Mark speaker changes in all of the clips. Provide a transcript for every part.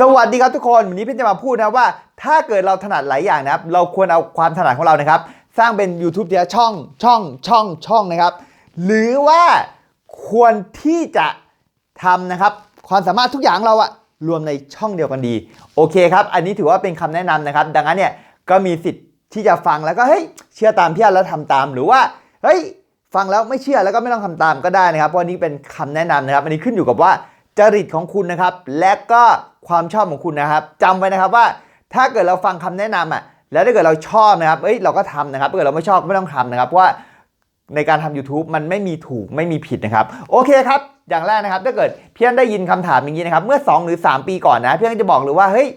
Speaker 1: สวัสดีครับทุกคน วันนี้พี่จะมาพูดนะว่า ถ้าเกิดเราถนัดหลายอย่างนะครับ เราควรเอาความถนัดของเรานะครับ สร้างเป็น YouTube เดียช่องช่องช่องช่องนะครับ หรือว่าควรที่จะทำนะครับ ความสามารถทุกอย่างเราอะรวมในช่องเดียวกันดี โอเคครับ อันนี้ถือว่าเป็นคำแนะนำนะครับ ดังนั้นเนี่ยก็มีสิทธิ์ที่จะฟังแล้วก็เฮ้ยเชื่อตามพี่อันแล้วทำตาม หรือว่าเฮ้ยฟังแล้วไม่เชื่อแล้วก็ไม่ต้องทำตามก็ได้นะครับเพราะนี้เป็นคำแนะนำนะครับ อันนี้ขึ้นอยู่กับว่า จริตของคุณนะครับ และก็ความชอบของคุณนะครับจำไว้นะครับว่าถ้าเกิดเราฟังคำแนะนำอะแล้วถ้าเกิดเราชอบนะครับเอ้ยเราก็ทำนะครับถ้าเกิดเราไม่ชอบไม่ต้องทำนะครับเพราะว่าในการทำ YouTube มันไม่มีถูกไม่มีผิดนะครับ โอเคครับ อย่างแรกนะครับ ถ้าเกิดเพียนได้ยินคำถามอย่างนี้นะครับ เมื่อ 2 หรือ 3 ปีก่อนนะเพียนจะบอกเลยว่าเฮ้ย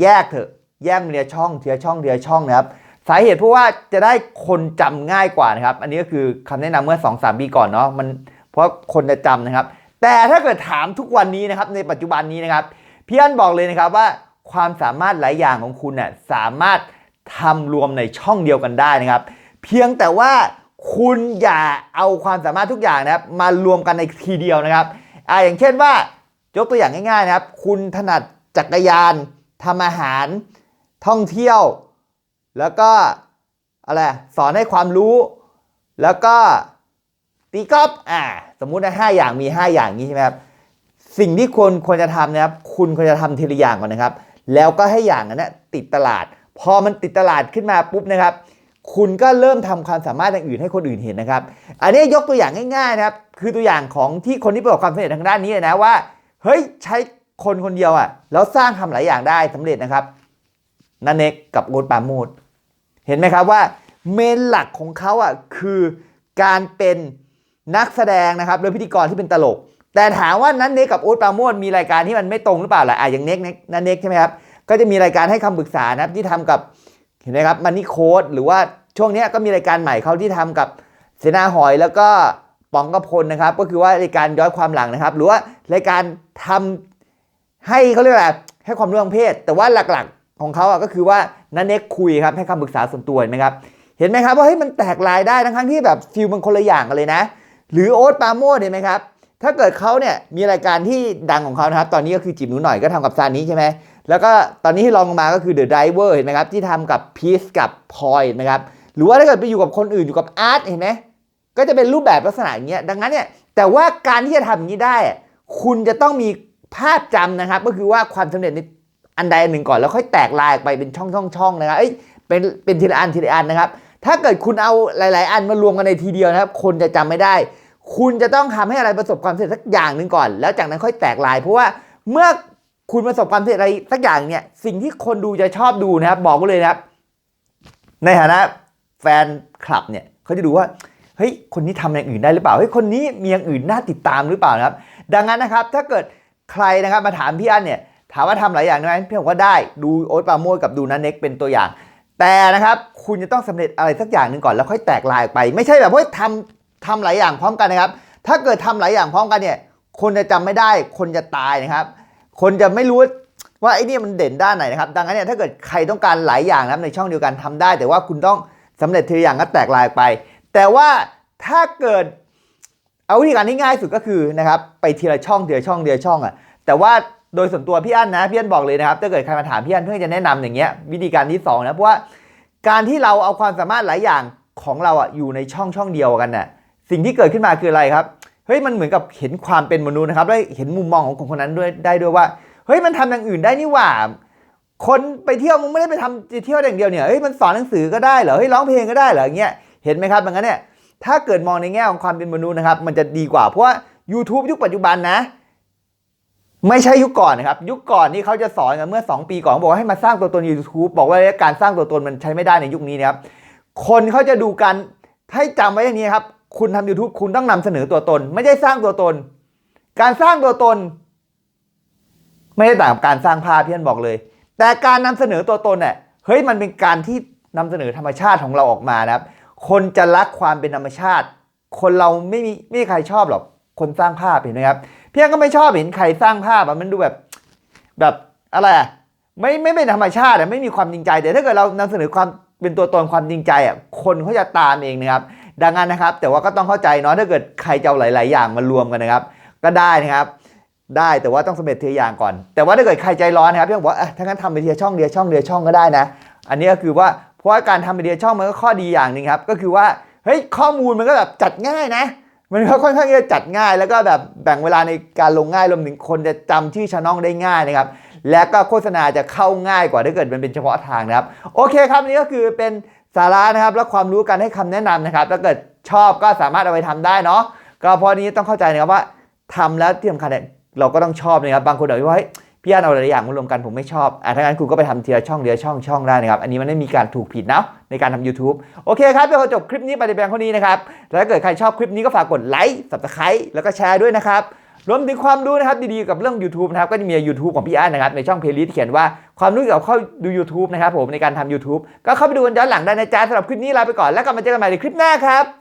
Speaker 1: แยกเถอะ แยกเทียช่องเทียช่องเทียช่องนะครับสาเหตุเพราะว่าจะได้คนจำง่ายกว่านะครับ อันนี้ก็คือคำแนะนำเมื่อ 2-3 ปีก่อนเนาะมันเพราะคนจะจำนะครับ แต่ถ้าเกิดถามทุกวันนี้นะครับในปัจจุบันนี้นะครับพี่อันบอกเลยนะครับว่าความสามารถหลายอย่างของคุณน่ะสามารถทำรวมในช่องเดียวกันได้นะครับ เพียงแต่ว่าคุณอย่าเอาความสามารถทุกอย่างนะครับมารวมกันในทีเดียวนะครับอ่าอย่างเช่นว่ายกตัวอย่างง่ายๆนะครับ คุณถนัดจักรยานทำอาหาร ท่องเที่ยว แล้วก็อะไรสอนให้ความรู้ แล้วก็ ตีกอล์ฟอ่าสมมุตินะห้าอย่างมี 5 อย่างนี้ใช่ไหมครับสิ่งที่คนควรจะทำนะครับ คุณควรจะทำทีละอย่างก่อนนะครับ แล้วก็ให้อย่างนั้นนะติดตลาด พอมันติดตลาดขึ้นมาปุ๊บนะครับ คุณก็เริ่มทำความสามารถอย่างอื่นให้คนอื่นเห็นนะครับ อันนี้ยกตัวอย่างง่ายๆนะครับ คือตัวอย่างของที่คนที่ประสบความสำเร็จทางด้านนี้เลยนะว่าเฮ้ยใช้คนคนเดียวอะแล้วสร้างทำหลายอย่างได้สำเร็จนะครับนันเน็กกับโอ๊ตปาโมดเห็นไหมครับว่าเมนหลักของเขาอะคือการเป็น นักแสดงนะครับโดยพิธีกรที่เป็นตลก แต่ถามว่านั้นเน็กกับโอ๊ตปราโมดมีรายการที่มันไม่ตรงหรือเปล่าล่ะอะอย่างเน็กนันเน็กใช่ไหมครับก็จะมีรายการให้คำปรึกษานะครับที่ทำกับเห็นไหมครับมันนี่โค้ดหรือว่าช่วงนี้ก็มีรายการใหม่เขาที่ทำกับเสนาหอยแล้วก็ป๋องกระพลนะครับก็คือว่ารายการย้อนความหลังนะครับ หรือว่ารายการทำให้เขาเรียกอะไรให้ความรู้ทางเพศ แต่ว่าหลักๆของเขาอะก็คือว่านันเน็กคุยครับให้คำปรึกษาส่วนตัวเห็นไหมครับเห็นไหมครับว่าเฮ้ยมันแตกลายได้ทั้งที่แบบฟิลมันคนละอย่างกันเลยนะ หรือโอ๊ตปาโมดเห็นไหมครับถ้าเกิดเขาเนี่ยมีรายการที่ดังของเขานะครับ ตอนนี้ก็คือจีบหนูหน่อยก็ทำกับซานี้ใช่ไหมแล้วก็ตอนนี้ที่ลองลงมาก็คือ The Diver เห็นไหมครับที่ทำกับพีซกับพอยนไหมครับหรือว่าถ้าเกิดไปอยู่กับคนอื่นอยู่กับอาร์ตเห็นไหมก็จะเป็นรูปแบบลักษณะอย่างเงี้ยดังนั้นเนี่ยแต่ว่าการที่จะทำอย่างนี้ได้ คุณจะต้องมีภาพจำนะครับ ก็คือว่าความสำเร็จในอันใดอันหนึ่งก่อนแล้วค่อยแตกลายไปเป็นช่องช่องช่องนะครับเอ้ยเป็นเป็นทีละอันทีละอันนะครับ ถ้าเกิดคุณเอาหลาย ๆ อันมารวมกันในทีเดียวนะครับ คนจะจำไม่ได้ คุณจะต้องทำให้อะไรประสบความสำเร็จสักอย่างหนึ่งก่อน แล้วจากนั้นค่อยแตกลาย เพราะว่าเมื่อคุณประสบความสำเร็จอะไรสักอย่างเนี่ยสิ่งที่คนดูจะชอบดูนะครับบอกไว้เลยนะครับ ในฐานะแฟนคลับเนี่ยเขาจะดูว่าเฮ้ยคนนี้ทำอย่างอื่นได้หรือเปล่าเฮ้ยคนนี้มีอย่างอื่นน่าติดตามหรือเปล่านะครับ ดังนั้นนะครับถ้าเกิดใครนะครับมาถามพี่อันเนี่ยถามว่าทำหลายอย่างได้ไหมพี่บอกว่าได้ดูโอ๊ตปาโมดกับดูนันเน็กเป็นตัวอย่าง แต่นะครับคุณจะต้องสำเร็จอะไรสักอย่างหนึ่งก่อนแล้วค่อยแตกลายออกไป ไม่ใช่แบบว่าทำ ทำหลายอย่างพร้อมกันนะครับ ถ้าเกิดทำหลายอย่างพร้อมกันเนี่ย คนจะจำไม่ได้ คนจะตายนะครับ คนจะไม่รู้ว่าไอ้นี่มันเด่นด้านไหนนะครับ ดังนั้นเนี่ยถ้าเกิดใครต้องการหลายอย่างนะครับในช่องเดียวกันทำได้ แต่ว่าคุณต้องสำเร็จทีละอย่างก็แตกลายไป แต่ว่าถ้าเกิดเอาวิธีการที่ง่ายสุดก็คือนะครับไปทีละช่องทีละช่องทีละช่องอะ แต่ว่าโดยส่วนตัวพี่อั้นนะพี่อั้นบอกเลยนะครับถ้าเกิดใครมาถามพี่อั้นเพื่อจะแนะนำอย่างเงี้ยวิธีการที่สองนะเพราะว่าการที่เราเอาความสามารถหลายอย่างของเราอะอยู่ในช่องช่องเดียวกันน่ะ สิ่งที่เกิดขึ้นมาคืออะไรครับเฮ้ยมันเหมือนกับเห็นความเป็นมนุษย์นะครับได้เห็นมุมมองของคนคนนั้นด้วยได้ด้วยว่าเฮ้ยมันทำอย่างอื่นได้นี่หว่า คนไปเที่ยวมึงไม่ได้ไปทำเที่ยวอย่างเดียวเนี่ยเฮ้ยมันสอนหนังสือก็ได้เหรอเฮ้ยร้องเพลงก็ได้เหรออย่างเงี้ยเห็นไหมครับดังนั้นเนี่ยถ้าเกิดมองในแง่ของความเป็นมนุษย์นะครับ มันจะดีกว่าเพราะว่า YouTube ยุคปัจจุบันนะ ไม่ใช่ยุคก่อนนะครับ ยุคก่อนนี่เขาจะสอนกันเมื่อ 2 ปีก่อนบอกว่าให้มาสร้างตัวตน YouTube บอกว่าการสร้างตัวตนมันใช้ไม่ได้ในยุคนี้นะครับคนเขาจะดูกันให้จำไว้อย่างนี้ครับ คุณทำ YouTube คุณต้องนำเสนอตัวตน ไม่ได้สร้างตัวตน การสร้างตัวตน ไม่ได้ต่างกับการสร้างภาพพี่อันบอกเลย แต่การนำเสนอตัวตนเนี่ยเฮ้ยมันเป็นการที่นำเสนอธรรมชาติของเราออกมานะครับ คนจะรักความเป็นธรรมชาติ คนเราไม่มีไม่มีใครชอบหรอกคนสร้างภาพเห็นไหมครับเพี่อันก็ไม่ชอบเห็นใครสร้างภาพมันดูแบบแบบอะไรอะไม่ไม่เป็นธรรมชาติอะไม่มีความจริงใจแต่ถ้าเกิดเรานำเสนอความเป็นตัวตนความจริงใจอะคนเขาจะตามเองนะครับ ดังนั้นนะครับ แต่ว่าก็ต้องเข้าใจเนาะถ้าเกิดใครจะเอาหลาย ๆ อย่างมารวมกันนะครับ ก็ได้นะครับ ได้แต่ว่าต้องสำเร็จทีละอย่างก่อน แต่ว่าถ้าเกิดใครใจร้อนนะครับพี่บอกว่าเอ้ยถ้างั้นทำไปทีละช่องเดียวช่องเดียวช่องก็ได้นะ อันนี้ก็คือว่าเพราะาการทำไปทีละช่องมันก็ข้อดีอย่างหนึ่งครับก็คือว่าเฮ้ยข้อมูลมันก็แบบจัดง่ายนะ มันก็ค่อนข้างจะจัดง่าย แล้วก็แบบแบ่งเวลาในการลงง่ายรวมถึงคนจะจำชื่อช anel ได้ง่ายนะครับและก็โฆษณาจะเข้าง่ายกว่าถ้าเกิดมันเป็นเฉพาะทางนะครับ โอเคครับนนี้ก็คือเป็น สาระนะครับ และความรู้การให้คำแนะนำนะครับ ถ้าเกิดชอบก็สามารถเอาไปทำได้เนาะก็เพราะนี้ต้องเข้าใจนะครับว่าทำแล้วที่สำคัญเนี่ยเราก็ต้องชอบนะครับบางคนบอกว่าพี่อันเอาหลายอย่างมารวมกันผมไม่ชอบอะถ้างั้นคุณก็ไปทำทีละช่องเดียวช่องช่องได้นะครับ อันนี้มันไม่มีการถูกผิดนะในการทำ YouTube โอเคครับเดี๋ยวจบคลิปนี้ไปในเพียงเท่านี้นะครับ แล้วถ้าเกิดใครชอบคลิปนี้ก็ฝากกดไลค์ subscribe แล้วก็แชร์ด้วยนะครับ รวมถึงความรู้นะครับดีๆกับเรื่อง YouTube นะครับก็จะมี YouTube ของพี่อั้นนะครับในช่องเพลย์ลิสต์เขียนว่าความรู้เกี่ยวกับเข้าดู YouTube นะครับผมในการทำ YouTube ก็เข้าไปดูกันย้อนหลังได้นะจ๊ะสำหรับคลิปนี้ลาไปก่อนแล้วกลับมาเจอกันใหม่ในคลิปหน้าครับ